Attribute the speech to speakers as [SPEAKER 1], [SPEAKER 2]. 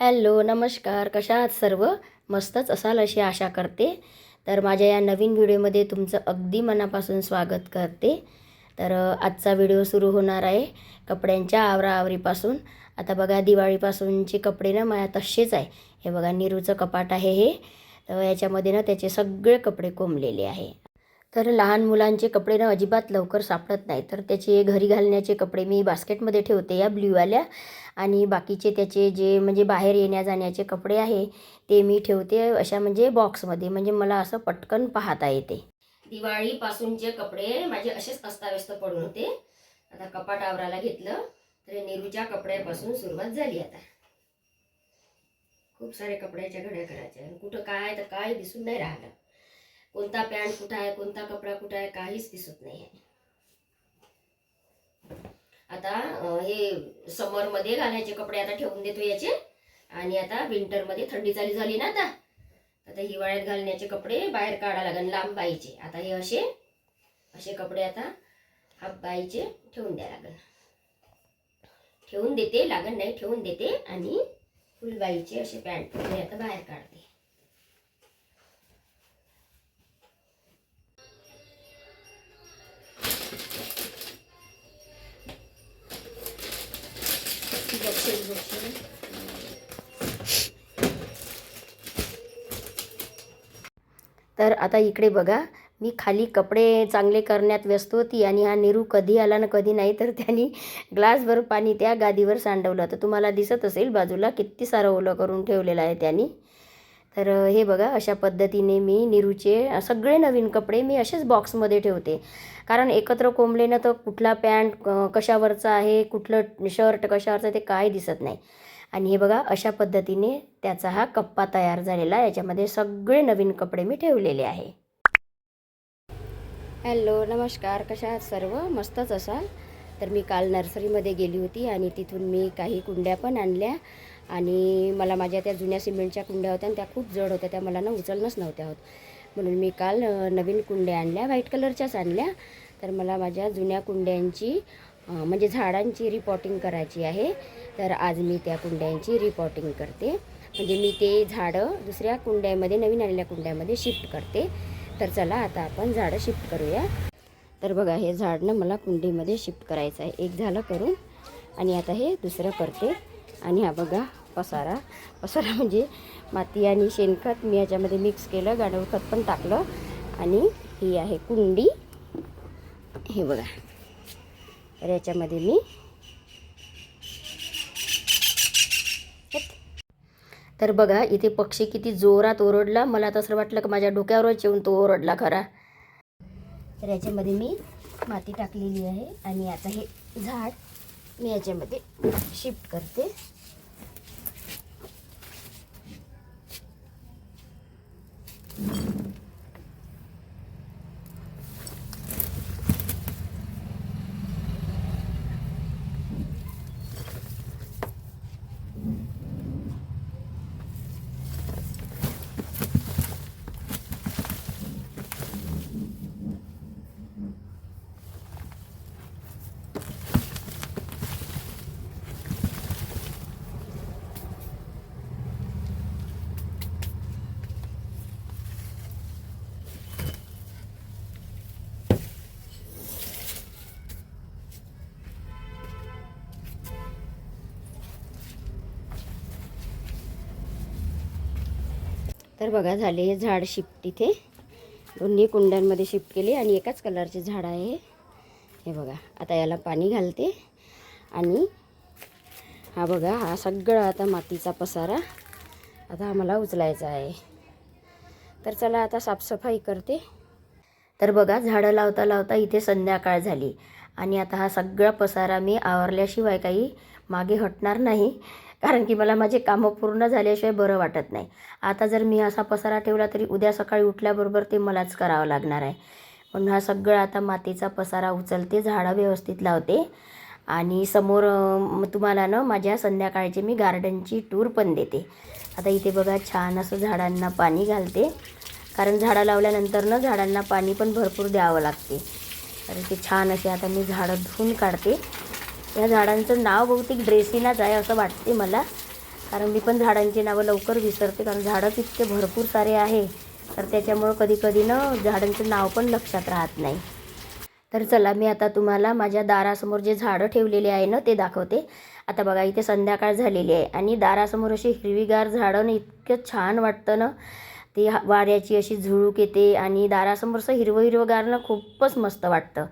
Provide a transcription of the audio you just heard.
[SPEAKER 1] Hello नमस्कार. कशा आहात सर्व? मस्तच असाल अशी आशा करते. तर माझ्या या नवीन व्हिडिओमध्ये तुमचं अगदी मनापासून स्वागत करते. तर आजचा व्हिडिओ सुरू होणार आहे कपड्यांच्या आवराआवरीपासून. आता बघा दिवाळीपासूनचे कपडे ना माझ्या तसेच आहे. हे बघा निरूचं कपाट आहे हे. तर याच्यामध्ये ना त्याचे सगळे कपडे कोंबलेले आहे. तर लहान मुलांचे कपडे ना अजिबात लवकर सापडत नाही तर त्याचे घरी घालण्याचे कपडे मी बास्केटमध्ये ठेवते या ब्ल्यूवाल्या. आणि बाकीचे त्याचे जे म्हणजे बाहेर येण्या जाण्याचे कपडे आहे ते मी ठेवते अशा म्हणजे बॉक्समध्ये म्हणजे मला असं पटकन पाहता येते. दिवाळीपासूनचे कपडे माझे असेच अस्ताव्यस्त पडून होते. आता कपाट आवराला घेतलं तर नेहरूच्या कपड्यापासून सुरुवात झाली आता. खूप सारे कपड्याच्या घड्या करायच्या आणि कुठं काय तर काय दिसून नाही राहिलं. कोणता पॅन्ट कुठं आहे कोणता कपडा कुठं आहे काहीच दिसत नाही आहे. आता हे समरमध्ये घालायचे कपडे आता ठेवून देतो याचे. आणि आता विंटरमध्ये थंडी चालू झाली ना आता. आता हिवाळ्यात घालण्याचे कपडे बाहेर काढा लागेल लांब बाईचे. आता हे असे असे कपडे आता हाफ बाईचे ठेवून द्या लागेल. ठेवून देते लागन नाही ठेवून देते. आणि फुल बाईचे असे पॅन्ट हे आता बाहेर काढते. बघशील तर आता इकडे बघा मी खाली कपडे चांगले करण्यात व्यस्त होती आणि हा नेहरू कधी आला ना कधी नाही तर त्यांनी ग्लासभर पाणी त्या गादीवर सांडवलं. तर तुम्हाला दिसत असेल बाजूला किती सारं ओलं करून ठेवलेलं आहे त्यांनी. तर हे बघा अशा पद्धतीने मी निरूचे सगळे नवीन कपडे मी असेच बॉक्समध्ये ठेवते. कारण एकत्र कोंबलेनं तर कुठला पॅन्ट कशावरचा आहे कुठलं शर्ट कशावरचं ते काय दिसत नाही. आणि हे बघा अशा पद्धतीने त्याचा हा कप्पा तयार झालेला याच्यामध्ये सगळे नवीन कपडे मी ठेवलेले आहे. हॅलो नमस्कार. कशा आहात सर्व? मस्तच असाल? तर मी काल नर्सरीमध्ये गेली होती आणि तिथून मी काही कुंड्या पण आणल्या. आणि मला माझ्या त्या जुन्या सिमेंटच्या कुंड्या होत्या आणि त्या खूप जड होत्या त्या मला ना उचलणंच नव्हत्या होत. म्हणून मी काल नवीन कुंड्या आणल्या व्हाईट कलरच्याच आणल्या. तर मला माझ्या जुन्या कुंड्यांची म्हणजे झाडांची रिपॉटिंग करायची आहे. तर आज मी त्या कुंड्यांची रिपॉटिंग करते. म्हणजे मी ते झाडं दुसऱ्या कुंड्यामध्ये नवीन आलेल्या कुंड्यामध्ये शिफ्ट करते. तर चला आता आपण झाडं शिफ्ट करूया. तर बघा हे झाड ना मला कुंडीमध्ये शिफ्ट करायचं आहे. एक झालं करून आणि आता हे दुसरं करते. आणि हा बघा पसारा. पसारा म्हणजे माती आणि शेणखत मी याच्यामध्ये मिक्स केलं गांडूळखत खत पण टाकलं. आणि ही आहे कुंडी. हे बघा. तर याच्यामध्ये मी तर बघा इथे पक्षी किती जोरात ओरडला. मला तसं वाटलं की माझ्या डोक्यावरच येऊन तो ओरडला खरा. तर याच्यामध्ये मी माती टाकलेली आहे. आणि आता हे झाड मी याच्यामध्ये शिफ्ट करते. तर बघा झाले हे झाड शिफ्ट इथे. दोन्ही कुंड्यांमध्ये शिफ्ट केले आणि एकाच कलरचे झाड आहे हे बघा आता याला पाणी घालते आणि हा बघा हा सगळा आता मातीचा पसारा आता आम्हाला मला उचलायचा आहे. तर चला आता साफसफाई करते. तर बघा झाडं लावता लावता इथे संध्याकाळ झाली आणि आता हा सगळा पसारा मी आवरल्याशिवाय काही मागे हटणार नाही कारण की मला माझे कामं पूर्ण झाल्याशिवाय बरं वाटत नाही. आता जर मी असा पसारा ठेवला तरी उद्या सकाळी उठल्याबरोबर ते मलाच करावं लागणार आहे. पण हा सगळा आता मातीचा पसारा उचलते झाडं व्यवस्थित लावते. आणि समोर तुम्हाला ना माझ्या संध्याकाळची मी गार्डनची टूर पण देते. आता इथे बघा छान असं झाडांना पाणी घालते. कारण झाडं लावल्यानंतर ना झाडांना पाणी पण भरपूर द्यावं लागते. तर ते छान असे आता मी झाडं धुवून काढते. या झाडांचं नाव बहुतेक ड्रेसिनाच आहे असं वाटते मला. कारण मी पण झाडांची नावं लवकर विसरते कारण झाडं इतके भरपूर सारे आहे. तर त्याच्यामुळं कधी कधी ना झाडांचं नाव पण लक्षात राहत नाही. तर चला मी आता तुम्हाला माझ्या दारासमोर जे झाडं ठेवलेले आहे ना ते दाखवते. आता बघा इथे संध्याकाळ झालेली आहे आणि दारासमोर अशी हिरवीगार झाडं ना इतकं छान वाटतं ना. ती वाऱ्याची अशी झुळूक येते आणि दारासमोर असं हिरवं हिरवंगार ना खूपच मस्त वाटतं.